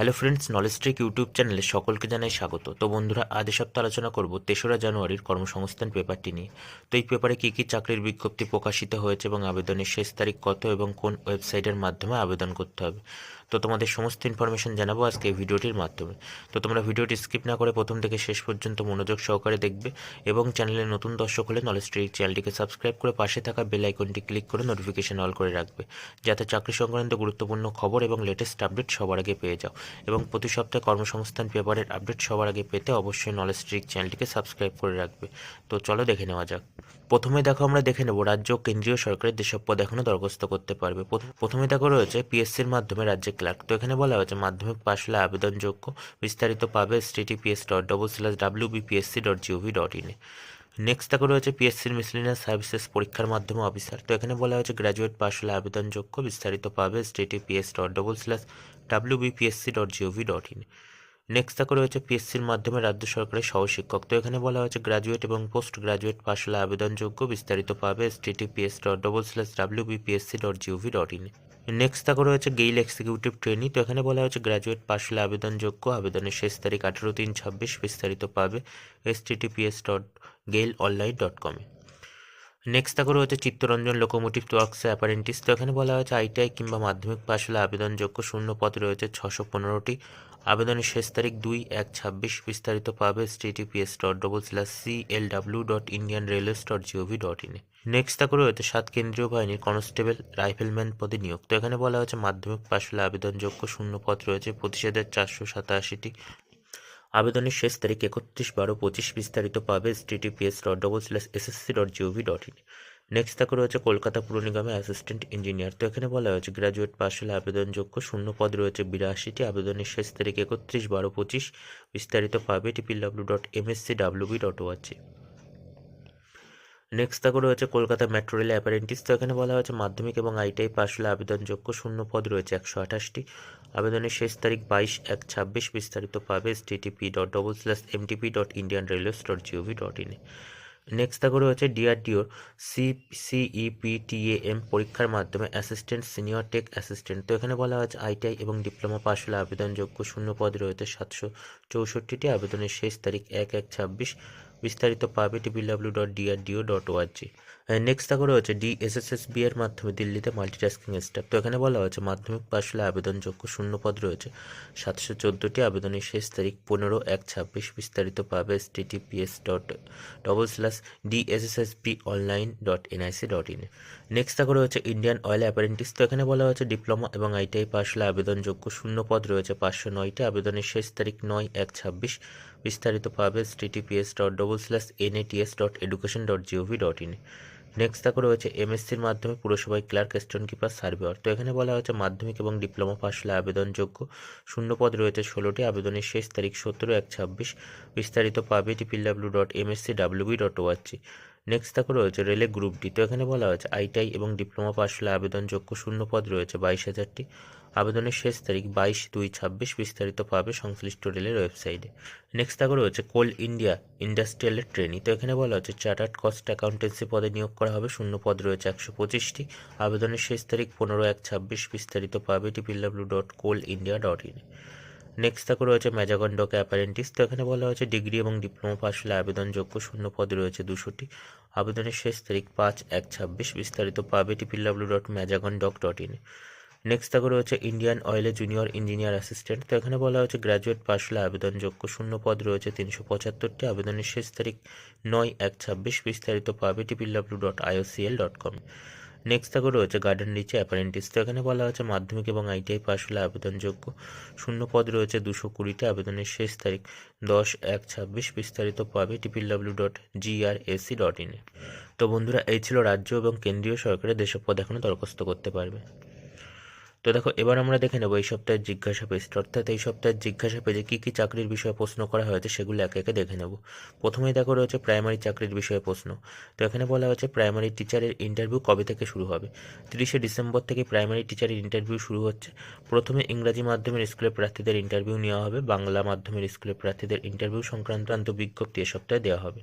Hello friends knowledge trick YouTube চ্যানেলে সকলকে জানাই স্বাগত। তো বন্ধুরা, আজ সপ্তাহ আলোচনা করব তেসরা জানুয়ারির কর্মসংস্থান পেপারটি নিয়ে। তো এই পেপারে কী কী চাকরির বিজ্ঞপ্তি প্রকাশিত হয়েছে এবং আবেদনের শেষ তারিখ কত এবং কোন ওয়েবসাইটের মাধ্যমে আবেদন করতে হবে? তো তোমাদের সমস্ত ইনফরমেশন জানাব আজকে এই ভিডিওটির মাধ্যমে। তো তোমরা ভিডিওটি স্কিপ না করে প্রথম থেকে শেষ পর্যন্ত মনোযোগ সহকারে দেখবে এবং চ্যানেলে নতুন দর্শক হলে নলেজ ট্রিক চ্যানেলটিকে সাবস্ক্রাইব করে পাশে থাকা বেল আইকনটি ক্লিক করে নোটিফিকেশন অল করে রাখবে। যাতে চাকরি সংক্রান্ত গুরুত্বপূর্ণ খবর এবং লেটেস্ট আপডেট সবার আগে পেয়ে যাও। এবং প্রতি সপ্তাহে কর্মসংস্থান পেপারের আপডেট সবার আগে পেতে অবশ্যই নলেজ ট্রিক চ্যানেলটিকে সাবস্ক্রাইব করে রাখবে। তো চলো দেখে নেওয়া যাক। প্রথমে দেখো আমরা দেখে নেব রাজ্য কেন্দ্রীয় সরকারের যেসব পদ এখনও দরখাস্ত করতে পারবে। প্রথ- প্রথমে দেখো রয়েছে পিএসসির মাধ্যমে রাজ্যে ক্লার্ক। তো এখানে বলা হয়েছে, মাধ্যমিক পাশ হলে আবেদনযোগ্য বিস্তারিত পাবে S dot double slash W BPSC dot gov dot ইনে নেক্সট দেখো রয়েছে পিএসসির মিসলিনিয়াস সার্ভিসেস পরীক্ষার মাধ্যমে অফিসার তো এখানে বলা হয়েছে গ্র্যাজুয়েট পাশ হলে আবেদনযোগ্য বিস্তারিত পাবে S dot double slash W BPSC dot gov dot in next দেখো রয়েছে পিএসসির মাধ্যমে রাজ্য সরকারের সহশিক্ষক। তো এখানে বলা হয়েছে গ্র্যাজুয়েট এবং পোস্ট গ্রাজুয়েট পাশ হলে আবেদনযোগ্য বিস্তারিত পাবে S dot double slash W BPSC dot gov dot in next থাকা রয়েছে গেইল এক্সিকিউটিভ ট্রেনি তো এখানে বলা হয়েছে গ্র্যাজুয়েট পাশ হলে আবেদনযোগ্য আবেদনের শেষ তারিখ আঠেরো তিন ছাব্বিশ বিস্তারিত পাবে https dot GAIL online dot কমে নেক্সট থাকা রয়েছে চিত্তরঞ্জন লোকোমোটিভ ওয়ার্কস অ্যাপারেন্টিস তো এখানে বলা হয়েছে আইটিআই কিংবা মাধ্যমিক পাশ হলে আবেদনযোগ্য শূন্য পদ রয়েছে ছশো পনেরোটি। আবেদনের শেষ তারিখ দুই এক ছাব্বিশ বিস্তারিত পাবে https dot double slash C L W dot Indian railways dot GOV dot ইনে নেক্সট দেখো রয়েছে সাত কেন্দ্রীয় বাহিনীর কনস্টেবল রাইফেলম্যান পদে নিয়োগ। তো এখানে বলা হয়েছে মাধ্যমিক পাশ হলে আবেদনযোগ্য শূন্য পদ রয়েছে পঁচিশ হাজার চারশো সাতাশিটি। আবেদনের শেষ তারিখ একত্রিশ বারো পঁচিশ বিস্তারিত পাবে https dot double slash SSC dot GOV dot in next দেখো রয়েছে কলকাতা পুর নিগমে অ্যাসিস্ট্যান্ট ইঞ্জিনিয়ার তো এখানে বলা হয়েছে গ্র্যাজুয়েট পাশ হলে আবেদনযোগ্য শূন্য পদ রয়েছে বিরাশিটি, আবেদনের শেষ তারিখ একত্রিশ বারো পঁচিশ। বিস্তারিত পাবে triple w dot MSC WB dot ORG next দেখো রয়েছে কলকাতা মেট্রো রেল অ্যাপারেন্টিস তো এখানে বলা হয়েছে, মাধ্যমিক এবং আইটিআই পাশ হলে আবেদনযোগ্য শূন্য পদ রয়েছে একশো আঠাশটি। আবেদনের শেষ তারিখ বাইশ এক ছাব্বিশ। বিস্তারিত পাবে S TTP dot double slash MTP dot Indian railways dot GOV dot ইনে নেক্সট দেখো রয়েছে ডিআরডিওর সি সিইপিটিএএম পরীক্ষার মাধ্যমে অ্যাসিস্ট্যান্ট সিনিয়র টেক অ্যাসিস্ট্যান্ট তো এখানে বলা হয়েছে আইটিআই এবং ডিপ্লোমা পাশ হলে আবেদনযোগ্য শূন্য পদ রয়েছে সাতশো চৌষট্টিটি আবেদনের শেষ তারিখ এক এক ছাব্বিশ। বিস্তারিত পাবে triple w dot DRDO dot ORG next দেখো রয়েছে ডিএসএসএসবি এর মাধ্যমে দিল্লিতে মাল্টিটাস্কিং স্টাফ তো এখানে বলা হয়েছে মাধ্যমিক পাশ হলে আবেদনযোগ্য শূন্য পদ রয়েছে। সাতশো চোদ্দোটি আবেদনের শেষ তারিখ পনেরো এক ছাব্বিশ বিস্তারিত পাবে https dot double slash DSSSB online dot NIC dot in next দেখো রয়েছে ইন্ডিয়ান অয়েল অ্যাপারেন্টিস তো এখানে বলা হয়েছে ডিপ্লোমা এবং আইটিআই পাশ হলে আবেদনযোগ্য শূন্য পদ রয়েছে। পাঁচশো নয়টি আবেদনের শেষ তারিখ নয় এক ছাব্বিশ। বিস্তারিত পাবে https dot double slash NATS dot education dot GOV dot in next দেখো রয়েছে এমএসসির মাধ্যমে পুরসভায় ক্লার্ক স্টোন কিপার সার্ভেয়ার তো এখানে বলা হয়েছে মাধ্যমিক এবং ডিপ্লোমা পাশ হলে আবেদনযোগ্য। শূন্য পদ রয়েছে ষোলোটি। আবেদনের শেষ তারিখ সতেরো এক ছাব্বিশ। বিস্তারিত পাবে triple w dot MSC WB dot ORG next দেখো রয়েছে রেলে গ্রুপ ডি তো এখানে বলা হয়েছে আইটিআই এবং ডিপ্লোমা পাশ হলে আবেদনযোগ্য শূন্য পদ রয়েছে বাইশ হাজারটি। আবেদনের শেষ তারিখ বাইশ দুই ছাব্বিশ বিস্তারিত পাবে সংশ্লিষ্ট রেলের ওয়েবসাইটে। নেক্সট দেখো রয়েছে কোল ইন্ডিয়া ইন্ডাস্ট্রিয়ালের ট্রেনি। তো এখানে বলা হচ্ছে চার্টার্ড কস্ট অ্যাকাউন্টেন্সি পদে নিয়োগ করা হবে। শূন্য পদ রয়েছে একশো পঁচিশটি। আবেদনের শেষ তারিখ পনেরো এক ছাব্বিশ বিস্তারিত পাবে triple w dot coal India dot in. Next দেখো রয়েছে ম্যাজাগন ডক অ্যাপারেন্টিস। তো এখানে বলা হয়েছে ডিগ্রি এবং ডিপ্লোমা পাস হলে আবেদনযোগ্য শূন্য পদ রয়েছে দুশোটি। আবেদনের শেষ তারিখ পাঁচ এক ছাব্বিশ বিস্তারিত পাবে triple w dot Mazagon dock dot in. Next দেখো রয়েছে ইন্ডিয়ান অয়েলে জুনিয়র ইঞ্জিনিয়ার অ্যাসিস্ট্যান্ট তো এখানে বলা হয়েছে গ্র্যাজুয়েট পাশ হলে আবেদনযোগ্য শূন্য পদ রয়েছে তিনশো পঁচাত্তরটি। আবেদনের শেষ তারিখ নয় এক ছাব্বিশ। বিস্তারিত পাবে triple w dot IOCL dot com next দেখো রয়েছে গার্ডেন রিচে অ্যাপারেন্টিস তো এখানে বলা হয়েছে মাধ্যমিক এবং আইটিআই পাশ হলে আবেদনযোগ্য শূন্য পদ রয়েছে দুশো কুড়িটি। আবেদনের শেষ তারিখ দশ এক ছাব্বিশ। বিস্তারিত পাবে টিপিডাব্লিউ ডট জিআরএসি ডট ইনে তো বন্ধুরা, এই ছিল রাজ্য এবং কেন্দ্রীয় সরকারের দেশপ পদ এখনও দরখাস্ত করতে পারবে। তো দেখো, এবার আমরা দেখে নেব এই সপ্তাহের জিজ্ঞাসা পেজটা। অর্থাৎ এই সপ্তাহের জিজ্ঞাসা পেজে কী কী চাকরির বিষয়ে প্রশ্ন করা হয়েছে সেগুলো একে একে দেখে নেব। প্রথমেই দেখো রয়েছে প্রাইমারি চাকরির বিষয়ে প্রশ্ন। তো এখানে বলা হয়েছে প্রাইমারি টিচারের ইন্টারভিউ কবে থেকে শুরু হবে? তিরিশে ডিসেম্বর থেকে প্রাইমারি টিচারের ইন্টারভিউ শুরু হচ্ছে। প্রথমে ইংরাজি মাধ্যমের স্কুলের প্রার্থীদের ইন্টারভিউ নেওয়া হবে, বাংলা মাধ্যমের স্কুলের প্রার্থীদের ইন্টারভিউ সংক্রান্ত বিজ্ঞপ্তি এ সপ্তাহে দেওয়া হবে।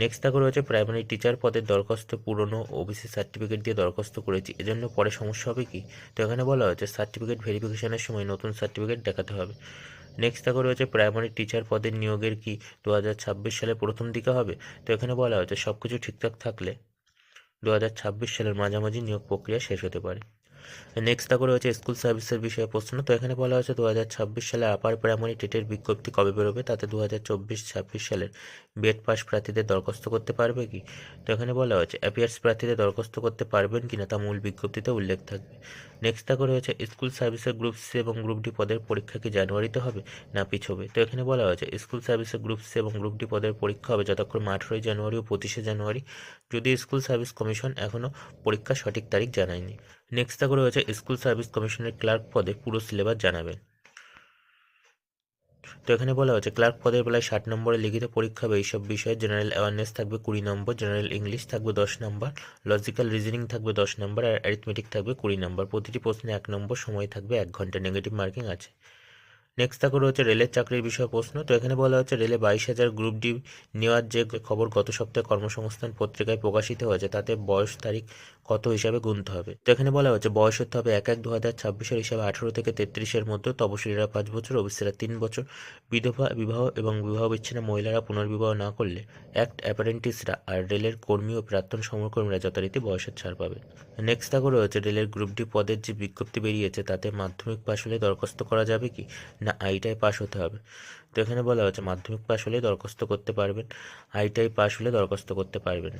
নেক্সট দেখো রয়েছে প্রাইমারি টিচার পদের দরখাস্ত পুরনো ওবিসি সার্টিফিকেট দিয়ে দরখাস্ত করেছি। এজন্য পরে সমস্যা হবে কি? তো এখানে বলা হয়েছে সার্টিফিকেট ভেরিফিকেশনের সময় নতুন সার্টিফিকেট দেখাতে হবে। নেক্সট দেখো রয়েছে প্রাইমারি টিচার পদের নিয়োগের কি দু হাজার ছাব্বিশ সালে প্রথম দিকে হবে? তো এখানে বলা হয়েছে সব কিছু ঠিকঠাক থাকলে দু হাজার ছাব্বিশ সালের মাঝামাঝি নিয়োগ প্রক্রিয়া শেষ হতে পারে। নেক্সট দেখো রয়েছে স্কুল সার্ভিসের বিষয়ে প্রশ্ন। তো এখানে বলা হয়েছে দু হাজার ছাব্বিশ সালে আপার প্রাইমারি টেটের বিজ্ঞপ্তি কবে বেরোবে? তাতে দু হাজার চব্বিশ ছাব্বিশ সালের বেড পাস প্রার্থীদের দরখাস্ত করতে পারবে কি? তো এখানে বলা হয়েছে অ্যাপিয়ার্স প্রার্থীদের দরখাস্ত করতে পারবেন কি না তা মূল বিজ্ঞপ্তিতে উল্লেখ থাকবে। নেক্সট দেখো রয়েছে স্কুল সার্ভিসের গ্রুপ সি এবং গ্রুপ ডি পদের পরীক্ষা কি জানুয়ারিতে হবে না পিছবে? তো এখানে বলা হয়েছে স্কুল সার্ভিসের গ্রুপ সি এবং গ্রুপ ডি পদের পরীক্ষা হবে যতক্ষণ আঠেরোই জানুয়ারি ও পঁচিশে জানুয়ারি। যদি স্কুল সার্ভিস কমিশন এখনও পরীক্ষার সঠিক তারিখ জানায়নি। নেক্সট দেখো রয়েছে স্কুল সার্ভিস কমিশনের ক্লার্ক পদে পুরো সিলেবাস জানাবেন। তো এখানে বলা হয়েছে, ক্লার্ক পদের বেলায় ষাট নম্বরে লিখিত পরীক্ষা হবে এইসব বিষয়ে জেনারেল অ্যাওয়ারনেস থাকবে কুড়ি নম্বর, জেনারেল ইংলিশ থাকবে দশ নম্বর লজিক্যাল রিজনিং থাকবে দশ নম্বর, আর অ্যারিথমেটিক থাকবে কুড়ি নম্বর। প্রতিটি প্রশ্নে এক নম্বর সময় থাকবে এক ঘণ্টা নেগেটিভ মার্কিং আছে। নেক্সট থাকো রয়েছে রেলের চাকরির বিষয়ে প্রশ্ন। তো এখানে বলা হচ্ছে রেলে বাইশ হাজার গ্রুপ ডি নেওয়ার যে খবর গত সপ্তাহে কর্মসংস্থান পত্রিকায় প্রকাশিত হয়েছে, তাতে বয়স তারিখ কত হিসাবে গুনতে হবে? তো এখানে বলা হচ্ছে বয়স হতে হবে এক এক দু হাজার ছাব্বিশের হিসাবে আঠেরো থেকে তেত্রিশের মধ্যে, তপশিলীরা পাঁচ বছর, ওবিসিরা তিন বছর। বিধবা, বিবাহ এবং বিবাহ বিচ্ছিন্ন মহিলারা পুনর্বিবাহ না করলে অ্যাক্ট অ্যাপারেন্টিসরা আর রেলের কর্মী ও প্রাক্তন সমরকর্মীরা যথারীতি বয়সের ছাড় পাবে। নেক্সট থাকো রয়েছে রেলের গ্রুপ ডি পদের যে বিজ্ঞপ্তি বেরিয়েছে, তাতে মাধ্যমিক পাশ হলে দরখাস্ত করা যাবে কি? না আইটাই পাস হতে হবে। তো এখানে বলা হচ্ছে মাধ্যমিক পাস হলে দরখাস্ত করতে পারবেন আইটাই পাস হলে দরখাস্ত করতে পারবেন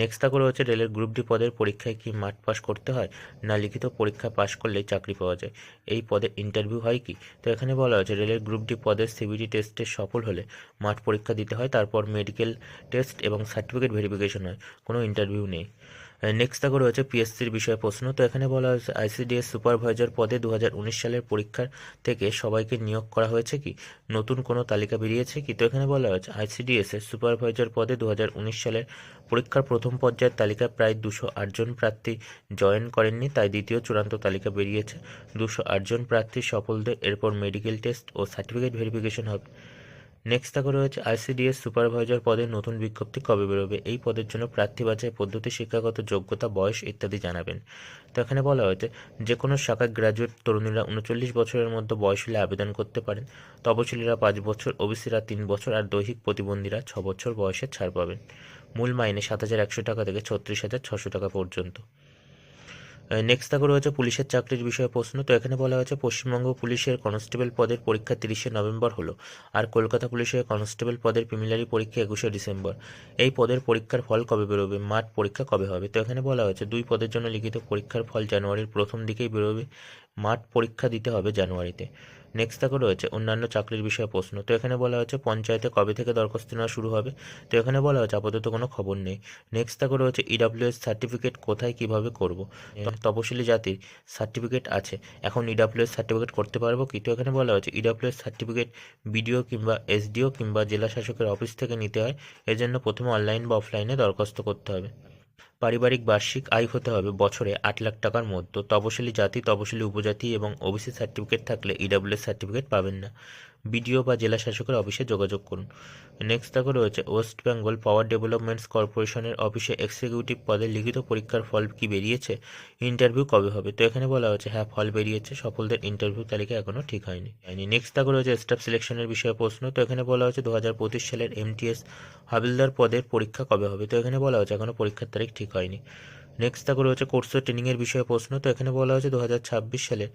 নেক্সট করে হচ্ছে, রেলের গ্রুপ ডি পদের পরীক্ষায় কি মাঠ পাস করতে হয়? না, লিখিত পরীক্ষা পাশ করলেই চাকরি পাওয়া যায়। এই পদে ইন্টারভিউ হয় কি? তো এখানে বলা হয়েছে, রেলের গ্রুপ ডি পদের সিবিটি টেস্টে সফল হলে মাঠ পরীক্ষা দিতে হয়, তারপর মেডিকেল টেস্ট এবং সার্টিফিকেট ভেরিফিকেশন হয়। কোনো ইন্টারভিউ নেই। নেক্সট থাকো রয়েছে পিএসসির বিষয়ে প্রশ্ন। তো এখানে বলা হয়েছে আইসিডিএস সুপারভাইজার পদে দু হাজার উনিশ সালের পরীক্ষার থেকে সবাইকে নিয়োগ করা হয়েছে কি? নতুন কোনো তালিকা বেরিয়েছে কি? তো এখানে বলা হয়েছে আইসিডিএস এর সুপারভাইজার পদে দু হাজার উনিশ সালের পরীক্ষার প্রথম পর্যায়ের তালিকায় প্রায় দুশো আটজন প্রার্থী জয়েন করেননি, তাই দ্বিতীয় চূড়ান্ত তালিকা বেরিয়েছে। দুশো আটজন প্রার্থী সফলদের এরপর মেডিকেল টেস্ট ও সার্টিফিকেট ভেরিফিকেশন হবে। নেক্সট থাকা রয়েছে আইসিডিএস সুপারভাইজার পদের নতুন বিজ্ঞপ্তি কবে বেরোবে? এই পদের জন্য প্রার্থী বাছাই পদ্ধতি, শিক্ষাগত যোগ্যতা, বয়স ইত্যাদি জানাবেন। তো এখানে বলা হয়েছে যে কোনো শাখায় গ্র্যাজুয়েট তরুণীরা উনচল্লিশ বছরের মধ্যে বয়স হলে আবেদন করতে পারেন। তপশিলীরা পাঁচ বছর, ওবিসিরা তিন বছর আর দৈহিক প্রতিবন্ধীরা ছ বছর বয়সে ছাড় পাবেন। মূল মাইনে সাত হাজার একশো টাকা থেকে ছত্রিশ হাজার ছশো টাকা পর্যন্ত। নেক্সট থাকে রয়েছে পুলিশের চাকরির বিষয়ে প্রশ্ন। তো এখানে বলা হয়েছে, পশ্চিমবঙ্গ পুলিশের কনস্টেবল পদের পরীক্ষা তিরিশে নভেম্বর হলো আর কলকাতা পুলিশের কনস্টেবল পদের প্রিমিলারি পরীক্ষা একুশে ডিসেম্বর। এই পদের পরীক্ষার ফল কবে বেরোবে? মাঠ পরীক্ষা কবে হবে? তো এখানে বলা হয়েছে, দুই পদের জন্য লিখিত পরীক্ষার ফল জানুয়ারির প্রথম দিকেই বেরোবে। মাঠ পরীক্ষা দিতে হবে জানুয়ারিতে। নেক্সট থাকো রয়েছে অন্যান্য চাকরির বিষয়ে প্রশ্ন। তো এখানে বলা হয়েছে পঞ্চায়েতে কবে থেকে দরখাস্ত নেওয়া শুরু হবে? তো এখানে বলা হয়েছে আপাতত কোনো খবর নেই। নেক্সট থাকো রয়েছে ইডাব্লিউএস সার্টিফিকেট কোথায় কীভাবে করব? তপশিলি জাতির সার্টিফিকেট আছে। এখন ইডাব্লিউএস সার্টিফিকেট করতে পারব কি? তো এখানে বলা হয়েছে ইডাব্লিউএস সার্টিফিকেট বিডিও কিংবা এসডিও কিংবা জেলা শাসকের অফিস থেকে নিতে হয়। এজন্য প্রথমে অনলাইন বা অফলাইনে দরখাস্ত করতে হবে। পারিবারিক বার্ষিক আয় হতে হবে। বছরে আট লাখ টাকার মধ্যে। তপশিলি জাতি, তপশিলি উপজাতি এবং ওবিসি সার্টিফিকেট থাকলে ইডাব্লিউএস সার্টিফিকেট পাবেন না। বিডিও বা জেলা শাসকের অফিসে যোগাযোগ করুন। নেক্সট দেখো রয়েছে ওয়েস্ট বেঙ্গল পাওয়ার ডেভেলপমেন্টস কর্পোরেশনের অফিসে এক্সিকিউটিভ পদে লিখিত পরীক্ষার ফল কি বেরিয়েছে? ইন্টারভিউ কবে হবে? তো এখানে বলা হয়েছে হ্যাঁ ফল বেরিয়েছে। সফলদের ইন্টারভিউ তালিকা এখনও ঠিক হয়নি। হয়নি। নেক্সট দেখো রয়েছে স্টাফ সিলেকশনের বিষয়ে প্রশ্ন। তো এখানে বলা হচ্ছে দু হাজার পঁচিশ সালের এমটিএস হাবিলদার পদের পরীক্ষা কবে হবে? তো এখানে বলা হয়েছে এখনও পরীক্ষার তারিখ ঠিক হয়নি। নেক্সট তারপরে রয়েছে কোর্স ও ট্রেনিংয়ের বিষয়ে প্রশ্ন। তো এখানে বলা হয়েছে দু হাজার ছাব্বিশ সালে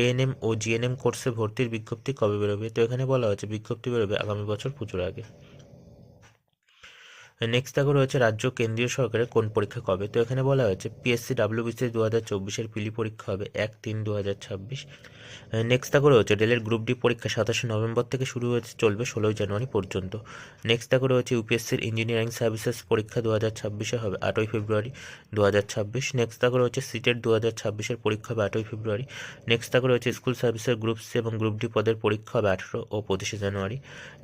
এএনএম ও জিএনএম কোর্সে ভর্তির বিজ্ঞপ্তি কবে বেরোবে? তো এখানে বলা হয়েছে বিজ্ঞপ্তি বেরোবে আগামী বছর পুজোর আগে। নেক্সট দেখো রয়েছে রাজ্য কেন্দ্রীয় সরকারের কোন পরীক্ষা কবে? তো এখানে বলা হয়েছে পিএসসি ডাব্লিউবিসি দু হাজার চব্বিশের পিলি পরীক্ষা হবে এক তিন দু হাজার ছাব্বিশ নেক্সট দেখো রয়েছে রেলের গ্রুপ ডি পরীক্ষা সাতাশে নভেম্বর থেকে শুরু হয়েছে, চলবে ষোলোই জানুয়ারি পর্যন্ত। নেক্সট দেখো রয়েছে ইউপিএসসির ইঞ্জিনিয়ারিং সার্ভিসেস পরীক্ষা দু হাজার ছাব্বিশে হবে আটই ফেব্রুয়ারি দু হাজার ছাব্বিশ। নেক্সট দেখো রয়েছে সিটের দু হাজার ছাব্বিশের পরীক্ষা হবে আটই ফেব্রুয়ারি। নেক্সট দেখো রয়েছে স্কুল সার্ভিসের গ্রুপ সি এবং গ্রুপ ডি পদের পরীক্ষা হবে আঠেরো ও পঁচিশে জানুয়ারি।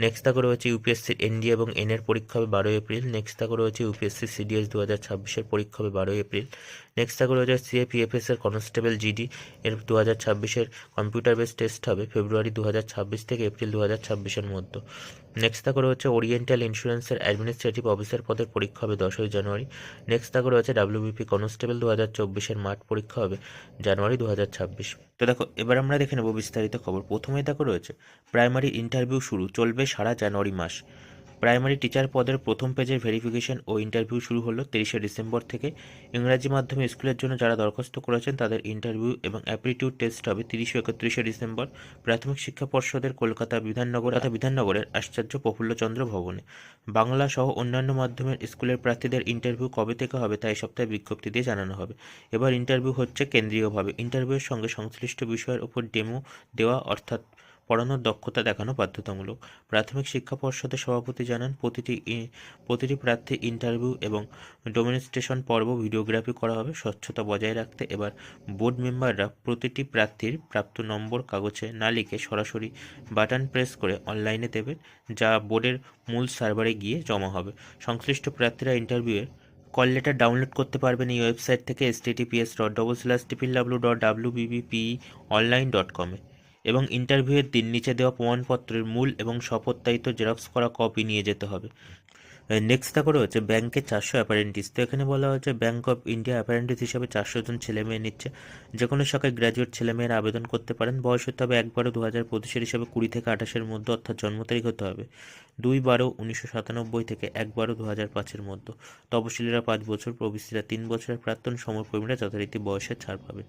নেক্সট দেখো রয়েছে ইউপিএসসির এনডি এবং এন এর পরীক্ষা হবে বারোই এপ্রিল। এপ্রিল নেক্সট থাকো রয়েছে ইউপিএসসি সিডিএস দু হাজার ছাব্বিশের পরীক্ষা হবে বারোই এপ্রিল। নেক্সট থাকো রয়েছে সিএপিএফএস এর কনস্টেবল জিডি এর দু হাজার ছাব্বিশের কম্পিউটার বেস টেস্ট হবে ফেব্রুয়ারি দু হাজার ছাব্বিশ থেকে এপ্রিল দু হাজার ছাব্বিশের মধ্যে। নেক্সট থাকো রয়েছে ওরিয়েন্টাল ইন্স্যুরেন্সের অ্যাডমিনিস্ট্রেটিভ অফিসার পদের পরীক্ষা হবে দশই জানুয়ারি। নেক্সট থাকো রয়েছে ডাব্লিউবিপি কনস্টেবল দু হাজার চব্বিশের মাঠ পরীক্ষা হবে জানুয়ারি দু হাজার ছাব্বিশ। তো দেখো, এবার আমরা দেখে নেব বিস্তারিত খবর। প্রথমেই দেখো রয়েছে প্রাইমারি ইন্টারভিউ শুরু, চলবে সারা জানুয়ারি মাস। প্রাইমারি টিচার পদের প্রথম পেজের ভেরিফিকেশন ও ইন্টারভিউ শুরু হলো তিরিশে ডিসেম্বর থেকে। ইংরাজি মাধ্যমে স্কুলের জন্য যারা দরখাস্ত করেছেন, তাদের ইন্টারভিউ এবং অ্যাপটিটিউড টেস্ট হবে তিরিশে একত্রিশে ডিসেম্বর। প্রাথমিক শিক্ষা পর্ষদের কলকাতা বিধাননগর তথা বিধাননগরের আশ্চর্য প্রফুল্লচন্দ্র ভবনে। বাংলা সহ অন্যান্য মাধ্যমের স্কুলের প্রার্থীদের ইন্টারভিউ কবে থেকে হবে তাই সপ্তাহে বিজ্ঞপ্তি দিয়ে জানানো হবে। এবার ইন্টারভিউ হচ্ছে কেন্দ্রীয়ভাবে। ইন্টারভিউয়ের সঙ্গে সংশ্লিষ্ট বিষয়ের উপর ডেমো দেওয়া, অর্থাৎ পড়ানোর দক্ষতা দেখানো বাধ্যতামূলক। প্রাথমিক শিক্ষা পর্ষদের সভাপতি জানান, প্রতিটি প্রতিটি প্রার্থী ইন্টারভিউ এবং ডোমিনিস্ট্রেশন পর্ব ভিডিওগ্রাফি করা হবে। স্বচ্ছতা বজায় রাখতে এবার বোর্ড মেম্বাররা প্রতিটি প্রার্থীর প্রাপ্ত নম্বর, কাগজে না লিখে সরাসরি বাটন প্রেস করে অনলাইনে দেবেন, যা বোর্ডের মূল সার্ভারে গিয়ে জমা হবে। সংশ্লিষ্ট প্রার্থীরা ইন্টারভিউয়ের কল লেটার ডাউনলোড করতে পারবেন এই ওয়েবসাইট থেকে https dot double slash triple W dot W BBP online dot কমে এবং ইন্টারভিউয়ের দিন নিচে দেওয়া প্রমাণপত্রের মূল এবং শপথতায়িত জেরক্স করা কপি নিয়ে যেতে হবে। নেক্সট থাকো রয়েছে ব্যাংকে চারশো অ্যাপারেন্টিস তো এখানে বলা হয়েছে ব্যাংক অফ ইন্ডিয়া অ্যাপারেন্টিস হিসাবে চারশো জন ছেলে মেয়ে নিচ্ছে। যে কোনো শাখায় গ্র্যাজুয়েট ছেলে মেয়েরা আবেদন করতে পারেন। বয়স হতে হবে একবারও দু হাজার পঁচিশের হিসাবে কুড়ি থেকে আঠাশের মধ্যে, অর্থাৎ জন্ম তারিখ হতে হবে দুই বারো উনিশশো সাতানব্বই থেকে এক বারো দু হাজার পাঁচের মধ্যে। তপশিলীরা পাঁচ বছর প্রবিষ্টিরা তিন বছরের। প্রাক্তন সমরকর্মীরা যথারীতি বয়সের ছাড় পাবেন।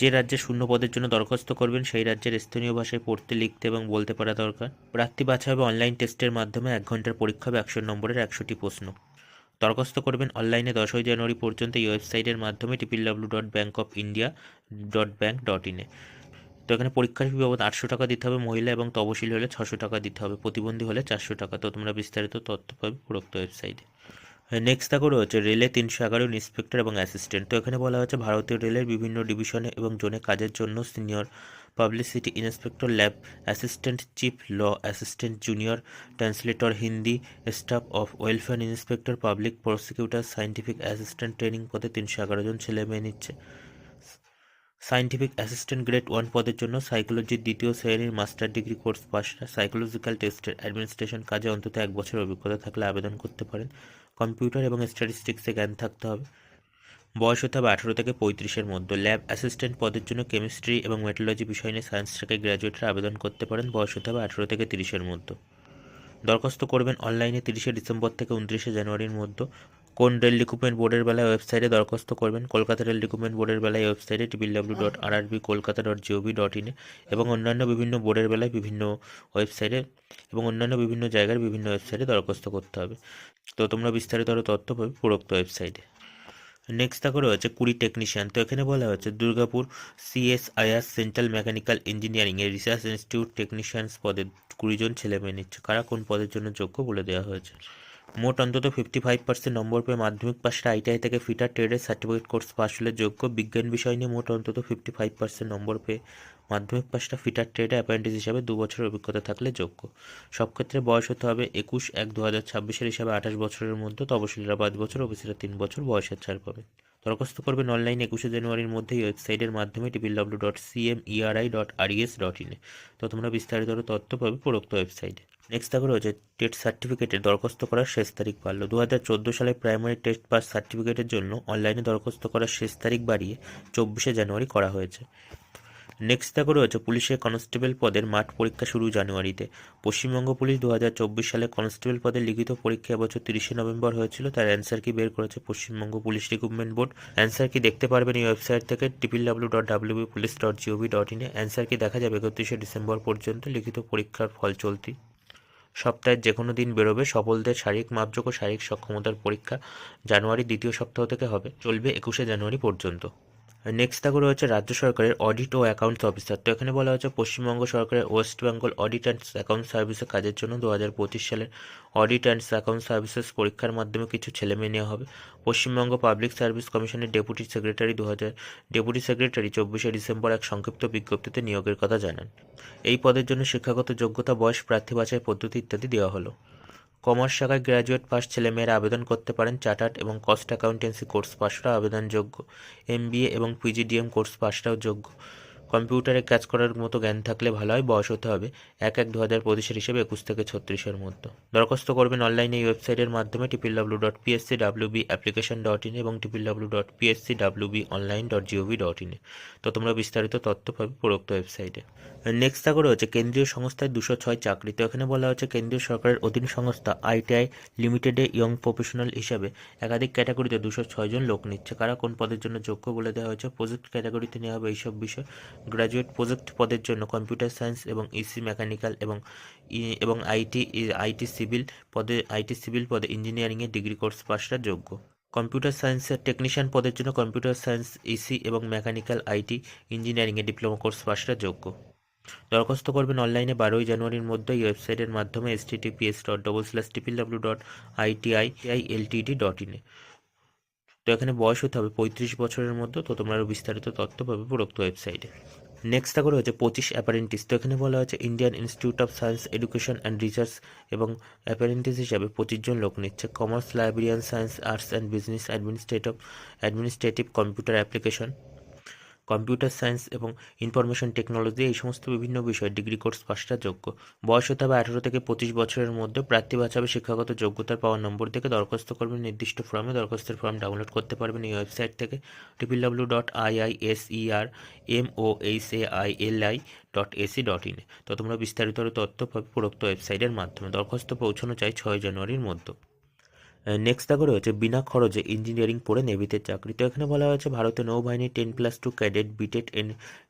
যে রাজ্যে শূন্য পদের জন্য দরখাস্ত করবেন, সেই রাজ্যের স্থানীয় ভাষায় পড়তে, লিখতে এবং বলতে পারা দরকার। প্রার্থী বাছা হবে অনলাইন টেস্টের মাধ্যমে এক ঘণ্টার পরীক্ষা হবে একশো নম্বরের একশোটি প্রশ্ন। দরখাস্ত করবেন অনলাইনে দশই জানুয়ারি পর্যন্ত এই ওয়েবসাইটের মাধ্যমে triple W dot bank of India dot bank dot ইনে তো এখানে পরীক্ষার ফি বাবদ আটশো টাকা দিতে হবে মহিলা এবং তহসিল হলে ছশো টাকা দিতে হবে, প্রতিবন্ধী হলে চারশো টাকা। তো তোমরা বিস্তারিত তথ্য পাবে উপরোক্ত ওয়েবসাইটে নেক্সট থাকো রয়েছে রেলে তিনশো এগারো ইন্সপেক্টর এবং অ্যাসিস্ট্যান্ট তো এখানে বলা হয়েছে ভারতীয় রেলের বিভিন্ন ডিভিশনে এবং জোনে কাজের জন্য senior publicity inspector lab assistant chief law assistant junior translator Hindi staff of welfare inspector public prosecutor scientific assistant training পদে তিনশো এগারো জন ছেলে মেয়ে নিচ্ছে। সায়েন্টিফিক অ্যাসিস্ট্যান্ট গ্রেড ওয়ান পদের জন্য সাইকোলজির দ্বিতীয় শ্রেণির মাস্টার ডিগ্রি কোর্স পাশরা সাইকোলজিক্যাল টেস্টের অ্যাডমিনিস্ট্রেশন কাজে অন্তত এক বছর অভিজ্ঞতা থাকলে আবেদন করতে পারেন। কম্পিউটার এবং স্ট্যাটিস্টিক্সে জ্ঞান থাকতে হবে। বয়স হতে হবে আঠেরো থেকে পঁয়ত্রিশের মধ্যে। ল্যাব অ্যাসিস্ট্যান্ট পদের জন্য কেমিস্ট্রি এবং মেটোলজি বিষয় নিয়ে সায়েন্স থেকে গ্র্যাজুয়েটরা আবেদন করতে পারেন। বয়স হতে হবে আঠেরো থেকে তিরিশের মধ্যে। দরখাস্ত করবেন অনলাইনে তিরিশে ডিসেম্বর থেকে উনত্রিশে জানুয়ারির মধ্যে। কোন রেল রিক্রুটমেন্ট বোর্ডের বেলায় ওয়েবসাইটে দরখাস্ত করবেন? কলকাতা রেল রিক্রুটমেন্ট বোর্ডের বেলায় ওয়েবসাইটে ডাব্লিউ ডট আর আরবি কলকাতা ডট জিওভি ডট ইনে এবং অন্যান্য বিভিন্ন বোর্ডের বেলায় বিভিন্ন ওয়েবসাইটে এবং অন্যান্য বিভিন্ন জায়গার বিভিন্ন ওয়েবসাইটে দরখাস্ত করতে হবে। তো তোমরা বিস্তারিত আরও তথ্য পাবে উপরোক্ত ওয়েবসাইটে। নেক্সট থাকো রয়েছে কুড়ি টেকনিশিয়ান তো এখানে বলা হচ্ছে Durgapur CSIR central mechanical engineering এর রিসার্চ ইনস্টিটিউট টেকনিশিয়ানস পদে কুড়ি জন ছেলে মেয়ে নিচ্ছে। কারা কোন পদের জন্য যোগ্য বলে দেওয়া হয়েছে? মোট অন্তত ফিফটি ফাইভ পার্সেন্ট নম্বর পেয়ে মাধ্যমিক পাশের আইটিআই থেকে ফিটার ট্রেডের সার্টিফিকেট কোর্স পাশ হলে যোগ্য। বিজ্ঞান বিষয় নিয়ে মোট অন্তত ফিফটি ফাইভ পার্সেন্ট নম্বর পেয়ে মাধ্যমিক পাশটা ফিটার ট্রেডে অ্যাপ্রেন্টিস হিসাবে দু বছরের অভিজ্ঞতা থাকলে যোগ্য। সব ক্ষেত্রে বয়স হতে হবে একুশ এক দু হাজার ছাব্বিশের হিসাবে আঠাশ বছরের মধ্যে তবশিলরা পাঁচ বছর অফিসিরা তিন বছর, বয়সের ছাড় পাবে দরখাস্ত করবেন অনলাইন একুশে জানুয়ারির মধ্যেই ওয়েবসাইটের মাধ্যমে triple W dot CM ERI dot RES dot ইনে তো তোমরা বিস্তারিত তথ্য পাবে প্রোক্ত ওয়েবসাইটে। নেক্সট দেখো রয়েছে টেট সার্টিফিকেটের দরখাস্ত করার শেষ তারিখ বাড়লো দু হাজার চোদ্দ সালে প্রাইমারি টেস্ট পাস সার্টিফিকেটের জন্য অনলাইনে দরখাস্ত করার শেষ তারিখ বাড়িয়ে চব্বিশে জানুয়ারি করা হয়েছে। নেক্সট থাকো রয়েছে পুলিশের কনস্টেবল পদের মাঠ পরীক্ষা শুরু জানুয়ারিতে। পশ্চিমবঙ্গ পুলিশ দু হাজার চব্বিশ সালে কনস্টেবল পদের লিখিত পরীক্ষা এবছর তিরিশে নভেম্বর হয়েছিল। তার অ্যান্সার কি বের করেছে Paschimbanga police recruitment board answer key দেখতে পারবেন এই ওয়েবসাইট থেকে triple W dot WB police dot GOV dot ইনে অ্যান্সার কি দেখা যাবে একত্রিশে ডিসেম্বর পর্যন্ত? লিখিত পরীক্ষার ফল চলতি। সপ্তাহের যে কোনো দিন বেরোবে। সফলদের শারীরিক মাপযোগ্য শারীরিক সক্ষমতার পরীক্ষা জানুয়ারি দ্বিতীয় সপ্তাহ থেকে হবে। চলবে একুশে জানুয়ারি পর্যন্ত। নেক্সট থাকবে রয়েছে রাজ্য সরকারের অডিট ও অ্যাকাউন্টস অফিসার তো এখানে বলা হচ্ছে পশ্চিমবঙ্গ সরকারের west Bengal audit and account সার্ভিসের কাজের জন্য দু হাজার পঁচিশ সালের অডিট অ্যান্ড অ্যাকাউন্ট সার্ভিসেস পরীক্ষার মাধ্যমে কিছু ছেলেমেয়ে নেওয়া হবে। পশ্চিমবঙ্গ পাবলিক সার্ভিস কমিশনের ডেপুটি সেক্রেটারি দু হাজার ডেপুটি সেক্রেটারি চব্বিশে ডিসেম্বর এক সংক্ষিপ্ত বিজ্ঞপ্তিতে নিয়োগের কথা জানান। এই পদের জন্য শিক্ষাগত যোগ্যতা, বয়স, প্রার্থী বাছাই পদ্ধতি ইত্যাদি দেওয়া হলো। কমার্স শাখায় গ্র্যাজুয়েট পাস ছেলেমেয়েরা আবেদন করতে পারেন চার্টার্ড এবং কস্ট অ্যাকাউন্টেন্সি কোর্স পাশরা আবেদনযোগ্য। এমবিএ এবং পিজিডিএম কোর্স পাশরাও যোগ্য। কম্পিউটারে কাজ করার মতো জ্ঞান থাকলে ভালো হয়, বয়স হতে হবে এক এক দু হাজার পঁচিশের হিসেবে একুশ থেকে ছত্রিশের মধ্যে। দরখাস্ত করবেন অনলাইনে এই ওয়েবসাইটের মাধ্যমে triple W dot PSC WB application dot in এবং triple W dot PSC WB online dot GOV dot ইনে তো তোমরা বিস্তারিত তথ্য পাবে উপরোক্ত ওয়েবসাইটে। নেক্সট থাকলে হচ্ছে কেন্দ্রীয় সংস্থায় দুশো ছয় চাকরি তো এখানে বলা হচ্ছে কেন্দ্রীয় সরকারের অধীন সংস্থা আইটিআই লিমিটেডে ইয়ং প্রফেশনাল হিসাবে একাধিক ক্যাটাগরিতে দুশো ছয়জন লোক নিচ্ছে। কারা কোন পদের জন্য যোগ্য বলে দেওয়া হয়েছে? প্রজেক্ট ক্যাটাগরিতে নেওয়া হবে এইসব বিষয়। গ্র্যাজুয়েট প্রজেক্ট পদের জন্য কম্পিউটার সায়েন্স এবং ইসি মেকানিক্যাল এবং ই- এবং আইটি আইটি সিভিল পদে আইটি সিভিল পদে ইঞ্জিনিয়ারিংয়ে ডিগ্রি কোর্স পাশরা যোগ্য। কম্পিউটার সায়েন্সের টেকনিশিয়ান পদের জন্য কম্পিউটার সায়েন্স ইসি এবং মেকানিক্যাল আইটি ইঞ্জিনিয়ারিংয়ে ডিপ্লোমা কোর্স পাশরা যোগ্য। দরখাস্ত করবেন অনলাইনে বারোই জানুয়ারির মধ্যে এই ওয়েবসাইটের মাধ্যমে S T dot double slash টিপিল W dot ITI I LTD dot ইনে তো এখানে বয়স হতে হবে পঁয়ত্রিশ বছরের মধ্যে তো তোমরা আরও বিস্তারিত তথ্য পাবে উপরোক্ত ওয়েবসাইটে। নেক্সট করে হচ্ছে পঁচিশ অ্যাপারেন্টিস তো এখানে বলা হয়েছে Indian institute of science education and research এবং অ্যাপারেন্টিস হিসাবে পঁচিশ জন লোক নিচ্ছে। Commerce librarian science arts and business administrative administrative computer application computer science এবং ইনফরমেশন টেকনোলজি এই সমস্ত বিভিন্ন বিষয়ে ডিগ্রি কোর্স পাশটা যোগ্য। বয়স হতে হবে আঠেরো থেকে পঁচিশ বছরের মধ্যে। প্রার্থী বাছাবে শিক্ষাগত যোগ্যতার পাওয়ার নম্বর থেকে। দরখাস্ত করবেন নির্দিষ্ট ফর্মে দরখাস্তের ফর্ম ডাউনলোড করতে পারবেন এই ওয়েবসাইট থেকে। Triple W dot I I S E R M O H A. I L I dot AC dot in তো তোমরা বিস্তারিত তথ্য পাবে উপরোক্ত ওয়েবসাইটের মাধ্যমে। দরখাস্ত পৌঁছানো চাই ছয় জানুয়ারির মধ্যে। নেক্সট দেখো রয়েছে বিনা খরচে ইঞ্জিনিয়ারিং পড়ে নেভিতে চাকরি। তো এখানে বলা হয়েছে ভারতীয় নৌবাহিনী ten plus two cadet BTech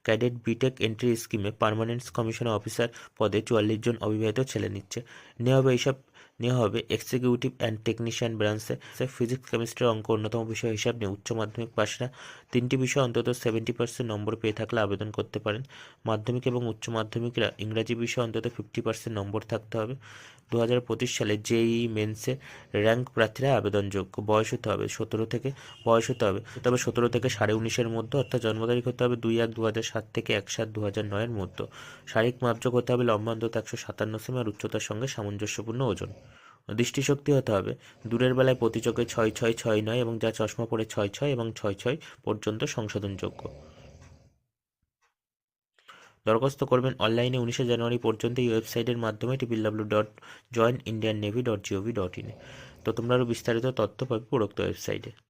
cadet BTech entry স্কিমে পারমানেন্ট কমিশন অফিসার পদে চুয়াল্লিশ জন অবিবাহিত ছেলে নিচ্ছে। নেওয়া হবে এইসব নেওয়া হবে এক্সিকিউটিভ অ্যান্ড টেকনিশিয়ান ব্রাঞ্চে ফিজিক্স কেমিস্ট্রি অঙ্ক অন্যতম বিষয় হিসাব নিয়ে উচ্চ মাধ্যমিক পাশরা তিনটি বিষয় অন্তত সেভেন্টি পার্সেন্ট নম্বর পেয়ে থাকলে আবেদন করতে পারেন। মাধ্যমিক এবং উচ্চ মাধ্যমিকরা ইংরাজি বিষয়ে অন্তত ফিফটি পার্সেন্ট নম্বর থাকতে হবে। দু হাজার পঁচিশ সালে জেই মেন্সে র্যাঙ্ক প্রার্থীরা আবেদনযোগ্য। বয়স হতে হবে সতেরো থেকে, বয়স হতে হবে তবে সতেরো থেকে সাড়ে উনিশের মধ্যে, অর্থাৎ জন্ম তারিখ হতে হবে দুই এক দু হাজার সাত থেকে এক সাত দু হাজার নয়ের মধ্যে। শারীরিক মাপযোগ হতে হবে লম্বা অন্তত একশো সাতান্ন সেমি আর উচ্চতার সঙ্গে সামঞ্জস্যপূর্ণ ওজন। দৃষ্টিশক্তি হতে হবে। দূরের বেলায় প্রতি চোখে ছয় ছয় ছয় নয় এবং যা চশমা পরে ছয় ছয় এবং ছয় ছয় পর্যন্ত সংশোধনযোগ্য। দরখাস্ত করবেন অনলাইনে উনিশে জানুয়ারি পর্যন্ত এই ওয়েবসাইটের মাধ্যমে triple W dot join Indian navy dot GOV dot ইনে তো তোমরা আরও বিস্তারিত তথ্য পাবে উপরোক্ত ওয়েবসাইটে।